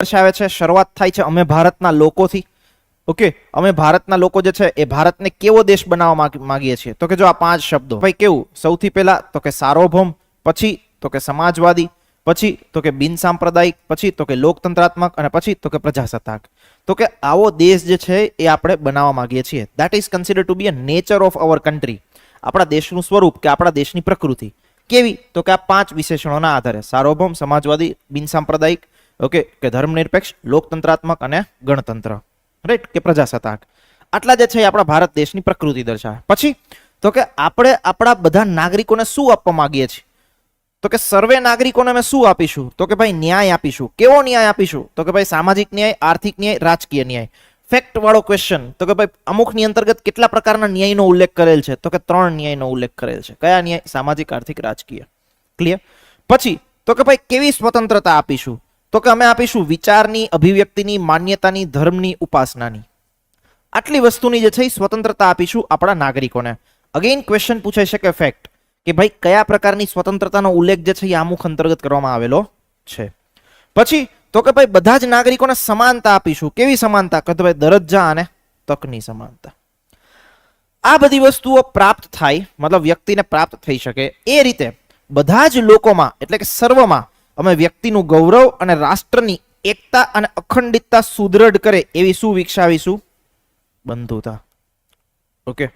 દર્શાવે છે, શરૂઆત થાય છે અમે ભારતના લોકોથી. ઓકે, અમે ભારતના લોકો જે છે, એ ભારતને કેવો દેશ બનાવવા માંગ- માંગીએ છીએ? તો કે જો આ પાંચ શબ્દો. ભાઈ, કેવું? સૌથી પહેલા તો કે સાર્વભૌમ, પછી તો કે સમાજવાદી, પછી તો કે બિન સાંપ્રદાયિક, પછી તો કે લોકતંત્રાત્મક, અને પછી તો કે પ્રજાસત્તાક. તો કે આવો દેશ જે છે, એ આપણે બનાવવા માંગીએ છીએ. That is consider to be a nature of our country આપણા દેશનું સ્વરૂપ કે આપણા દેશની પ્રકૃતિ. કેવી? તો કે આ પાંચ વિશેષણોના આધારે. સાર્વભૌમ, સમાજવાદી, બિન સાંપ્રદાયિક ઓકે કે ધર્મનિરપેક્ષ લોકતંત્રાત્મક અને ગણતંત્ર. રાઈટ કે પ્રજાસત્તાક. આટલા જે છે એ આપણા ભારત દેશની પ્રકૃતિ દર્શાવે. પછી, તો કે આપણે આપણા બધા નાગરિકોને શું આપવા માંગીએ છીએ? તો કે સર્વે નાગરિકોને અમે શું આપીશું? તો કે ભાઈ ન્યાય આપીશું. કેવો ન્યાય આપીશું? તો કે ભાઈ સામાજિક ન્યાય, આર્થિક ન્યાય, રાજકીય ન્યાય. ફેક્ટ વાળો ક્વેશ્ચન તો કે ભાઈ અમુકની અંતર્ગત કેટલા પ્રકારના ન્યાયનો ઉલ્લેખ કરેલ છે? તો કે ત્રણ ન્યાયનો ઉલ્લેખ કરેલ છે. કયા ન્યાય? સામાજિક, આર્થિક, રાજકીય. ક્લિયર પછી, તો કે ભાઈ કેવી સ્વતંત્રતા આપીશું? તો કે અમે આપીશું વિચારની, અભિવ્યક્તિની, માન્યતાની, ધર્મની ઉપાસનાની. આટલી વસ્તુની જે છે એ સ્વતંત્રતા આપીશું આપણા નાગરિકોને. અગેઇન ક્વેશ્ચન પૂછાઈ શકે ફેક્ટ કે ભાઈ કયા પ્રકારની સ્વતંત્રતાનો ઉલ્લેખ જે છે એ આમુખ અંતર્ગત કરવામાં આવેલો છે. પછી, તો કે ભાઈ બધા જ નાગરિકોને સમાનતા આપીશું. કેવી સમાનતા? કે ભાઈ દરજ્જા અને તકની સમાનતા. આ બધી વસ્તુઓ પ્રાપ્ત થાય, મતલબ વ્યક્તિને પ્રાપ્ત થઈ શકે એ રીતે બધા જ લોકોમાં, એટલે કે સર્વમાં અમે વ્યક્તિનું ગૌરવ અને રાષ્ટ્રની એકતા અને અખંડિતતા સુદૃઢ કરે એવી શું વિકસાવીશું બંધુતા. ઓકે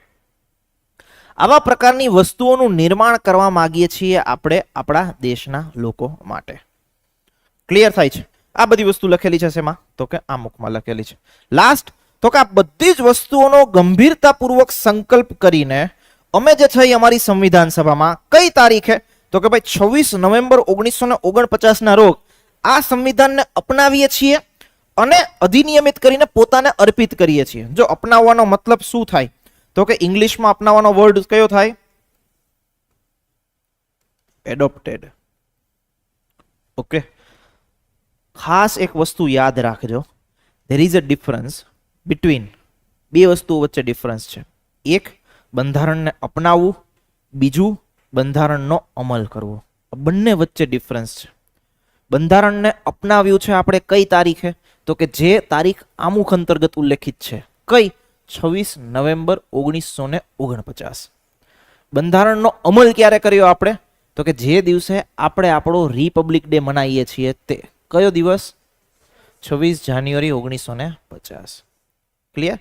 આવા પ્રકારની વસ્તુઓનું નિર્માણ કરવા માંગીએ છીએ આપણે આપણા દેશના લોકો માટે. ક્લિયર થાય છે? આ બધી વસ્તુ લખેલી છે શેમાં? તો કે આમુખમાં લખેલી છે. લાસ્ટ તો કે આ બધી જ વસ્તુઓનો ગંભીરતાપૂર્વક સંકલ્પ કરીને અમે જે છે અમારી સંવિધાન સભામાં કઈ તારીખે તો કે ભાઈ છવ્વીસ નવેમ્બર ઓગણીસો ને ઓગણપચાસના રોગ આ સંવિધાનને અપનાવીએ છીએ અને અધિનિયમિત કરીને પોતાને અર્પિત કરીએ છીએ. જો અપનાવવાનો મતલબ શું થાય? તો કે ઇંગ્લિશમાં અપનાવવાનો વર્ડ કયો થાય? એડોપ્ટેડ ઓકે ખાસ એક વસ્તુ યાદ રાખજો. There is a difference between બે વસ્તુઓ વચ્ચે ડિફરન્સ છે. એક બંધારણને અપનાવવું, બીજું બંધારણનો અમલ કરવો. બંને વચ્ચે ડિફરન્સ છે. બંધારણને અપનાવ્યું છે આપણે કઈ તારીખે? તો કે જે તારીખ આમુખ અંતર્ગત ઉલ્લેખિત છે. કઈ? છવ્વીસ નવેમ્બર ઓગણીસો ને ઓગણપચાસ. બંધારણનો અમલ ક્યારે કર્યો આપણે? તો કે જે દિવસે આપણે આપણો રિપબ્લિક ડે મનાવીએ છીએ તે. કયો દિવસ? છવ્વીસ જાન્યુઆરી ઓગણીસો ને પચાસ. ક્લિયર